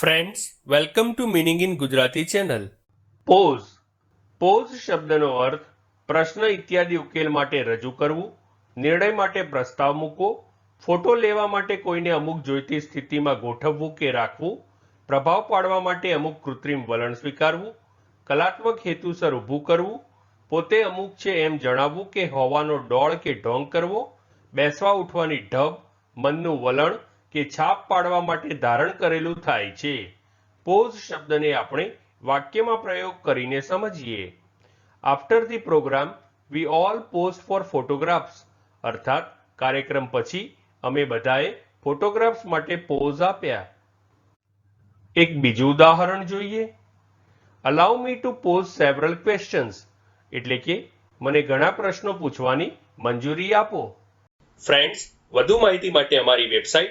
Friends welcome to meaning in Gujarati channel pause pause શબ્દનો અર્થ, પ્રશ્ન ઇત્યાદિ ઉકેલ માટે રજૂ કરવું, નિર્ણય માટે પ્રસ્તાવ મૂકવો, ફોટો લેવા માટે કોઈને અમુક જોઈતી સ્થિતિમાં ગોઠવવું કે રાખવું, પ્રભાવ પાડવા માટે અમુક કૃત્રિમ વલણ સ્વીકારવું, કલાત્મક હેતુસર ઊભું કરવું, પોતે અમુક છે એમ જણાવવું કે હોવાનો ડોળ કે ઢોંગ કરવો, બેસવા ઉઠવાની ઢબ, મનનું વલણ કે છાપ પાડવા માટે ધારણ કરેલું થાય છે. પોઝ શબ્દને આપણે વાક્યમાં પ્રયોગ કરીને સમજીએ. After the program we all pause for photographs અર્થાત, કાર્યક્રમ પછી અમે બધાએ ફોટોગ્રાફ્સ માટે પોઝ આપ્યા. એક બીજું ઉદાહરણ જોઈએ. Allow me to pause several questions એટલે કે, મને ઘણા પ્રશ્નો પૂછવાની મંજૂરી આપો. ફ્રેન્ડ્સ વધુ માહિતી માટે અમારી website